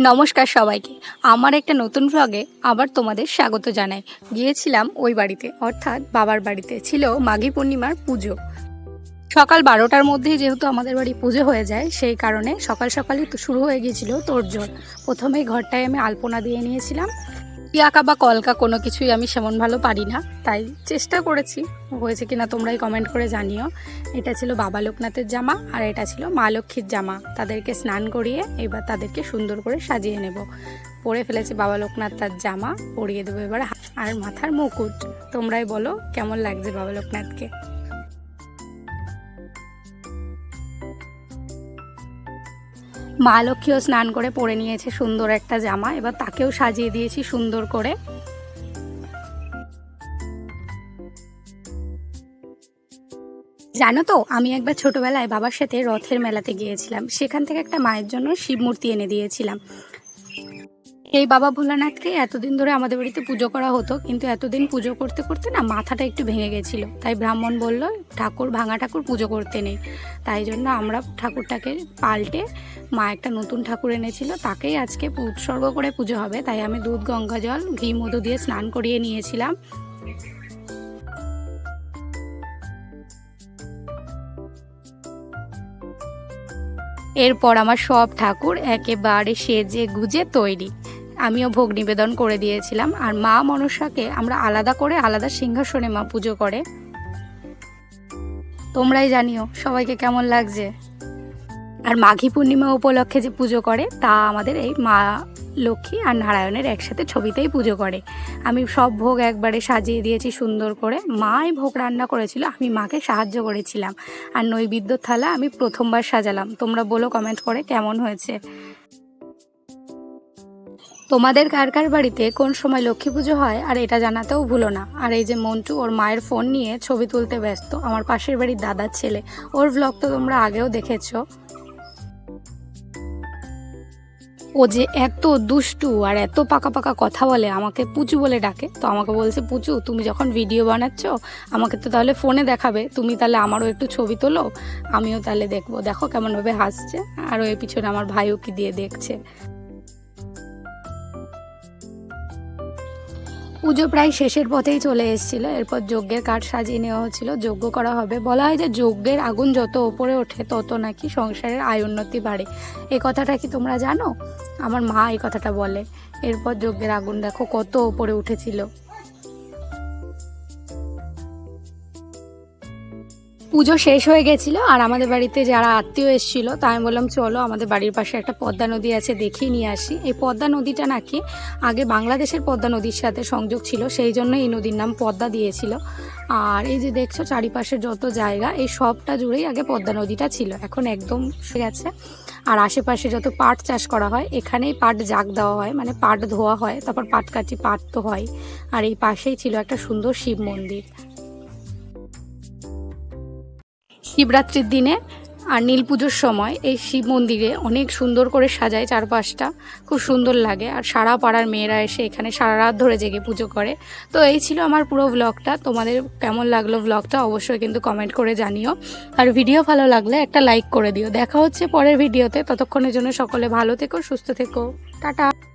নমস্কার সবাইকে। আমার একটা নতুন ভ্লগে আবার তোমাদের স্বাগত জানাই। গিয়েছিলাম ওই বাড়িতে, অর্থাৎ বাবার বাড়িতে। ছিল মাঘী পূর্ণিমার পুজো। সকাল বারোটার মধ্যেই যেহেতু আমাদের বাড়ি পুজো হয়ে যায়, সেই কারণে সকাল সকালই শুরু হয়ে গিয়েছিল তোর তোড়জোড়। প্রথমেই ঘরটায় আমি আলপনা দিয়ে নিয়েছিলাম। ইয়াকা বা কলকা কোনো কিছুই আমি সেমন ভালো পারি না, তাই চেষ্টা করেছি। হয়েছে কি না তোমরাই কমেন্ট করে জানিও। এটা ছিল বাবা লোকনাথের জামা আর এটা ছিল মা লক্ষ্মীর জামা। তাদেরকে স্নান করিয়ে এবার তাদেরকে সুন্দর করে সাজিয়ে নেব। পরে ফেলেছি বাবা লোকনাথ তার জামা, পরিয়ে দেবো এবার আর মাথার মুকুট। তোমরাই বলো কেমন লাগছে বাবা লোকনাথকে? মা লক্ষ্মীও স্নান করে পরে নিয়েছে সুন্দর একটা জামা, এবার তাকেও সাজিয়ে দিয়েছি সুন্দর করে। জানো তো, আমি একবার ছোটবেলায় বাবার সাথে রথের মেলাতে গিয়েছিলাম। সেখান থেকে একটা মায়ের জন্য শিব মূর্তি এনে দিয়েছিলাম। এই বাবা ভোলানাথকে এতদিন ধরে আমাদের বাড়িতে পুজো করা হতো, কিন্তু এতদিন পুজো করতে করতে না মাথাটা একটু ভেঙে গেছিল। তাই ব্রাহ্মণ বলল, ঠাকুর, ভাঙা ঠাকুর পুজো করতে নেই। তাই জন্য আমরা ঠাকুরটাকে পাল্টে মা একটা নতুন ঠাকুর এনেছিল, তাকেই আজকে উৎসর্গ করে পুজো হবে। তাই আমি দুধ, গঙ্গা জল, ঘি, মধু দিয়ে স্নান করিয়ে নিয়েছিলাম। এরপর আমার সব ঠাকুর একেবারে সেজে গুজে তৈরি। আমিও ভোগ নিবেদন করে দিয়েছিলাম। আর মা মনসাকে আমরা আলাদা করে আলাদা সিংহাসনে মা পুজো করে। তোমরাই জানিও সবাইকে কেমন লাগছে। আর মাঘী পূর্ণিমা উপলক্ষে যে পুজো করে, তা আমাদের এই মা লক্ষ্মী আর নারায়ণের একসাথে ছবিতেই পুজো করে। আমি সব ভোগ একবারে সাজিয়ে দিয়েছি সুন্দর করে। মাই ভোগ রান্না করেছিল, আমি মাকে সাহায্য করেছিলাম। আর নৈবেদ্য থালা আমি প্রথমবার সাজালাম। তোমরা বলো কমেন্ট করে কেমন হয়েছে। তোমাদের কার কার বাড়িতে কোন সময় লক্ষ্মী পুজো হয়, আর এটা জানাতেও ভুলো না। আর এই যে মন্টু ওর মায়ের ফোন নিয়ে ছবি তুলতে ব্যস্ত, আমার পাশের বাড়ির দাদার ছেলে। ওর ভ্লগ তো তোমরা আগেও দেখেছ। ও যে এত দুষ্টু আর এত পাকা পাকা কথা বলে, আমাকে পুচু বলে ডাকে। তো আমাকে বলছে, পুচু, তুমি যখন ভিডিও বানাচ্ছ, আমাকে তো তাহলে ফোনে দেখাবে। তুমি তাহলে আমারও একটু ছবি তোলো, আমিও তাহলে দেখব। দেখো কেমনভাবে হাসছে, আর ওই পিছনে আমার ভাইও কি দিয়ে দেখছে। পুজো প্রায় শেষের পথেই চলে এসেছিল। এরপর যজ্ঞের কাঠ সাজিয়ে নেওয়া হচ্ছিল। যজ্ঞ করা হবে। বলা হয় যে যজ্ঞের আগুন যত ওপরে ওঠে, তত নাকি সংসারের আয় উন্নতি বাড়ে। এ কথাটা কি তোমরা জানো? আমার মা এই কথাটা বলে। এরপর যজ্ঞের আগুন দেখো কত ওপরে উঠেছিল। পুজো শেষ হয়ে গেছিল আর আমাদের বাড়িতে যারা আত্মীয় এসেছিল তাই আমি বললাম, চলো, আমাদের বাড়ির পাশে একটা পদ্মা নদী আছে দেখিয়ে নিয়ে আসি। এই পদ্মা নদীটা নাকি আগে বাংলাদেশের পদ্মা নদীর সাথে সংযোগ ছিল, সেই জন্য এই নদীর নাম পদ্মা দিয়েছিল। আর এই যে দেখছ চারিপাশে যত জায়গা, এই সবটা জুড়েই আগে পদ্মা নদীটা ছিল, এখন একদম গেছে। আর আশেপাশে যত পাট চাষ করা হয়, এখানেই পাট জাগ দেওয়া হয় মানে পাট ধোয়া হয়, তারপর পাট কাটি পাট তো হয়। আর এই পাশেই ছিল একটা সুন্দর শিব মন্দির। শিবরাত্রির দিনে আর নীল পুজোর সময় এই শিব মন্দিরে অনেক সুন্দর করে সাজায় চারপাশটা। খুব সুন্দর লাগে। আর সারা পাড়ার মেয়েরা এসে এখানে সারা রাত ধরে জেগে পুজো করে। তো এই ছিল আমার পুরো ব্লগটা তোমাদের কেমন লাগল ব্লগটা অবশ্যই কিন্তু কমেন্ট করে জানিও। আর ভিডিও ভালো লাগলে একটা লাইক করে দিও। দেখা হচ্ছে পরের ভিডিওতে ততক্ষণের জন্য সকলে ভালো থেকো, সুস্থ থেকো। টাটা।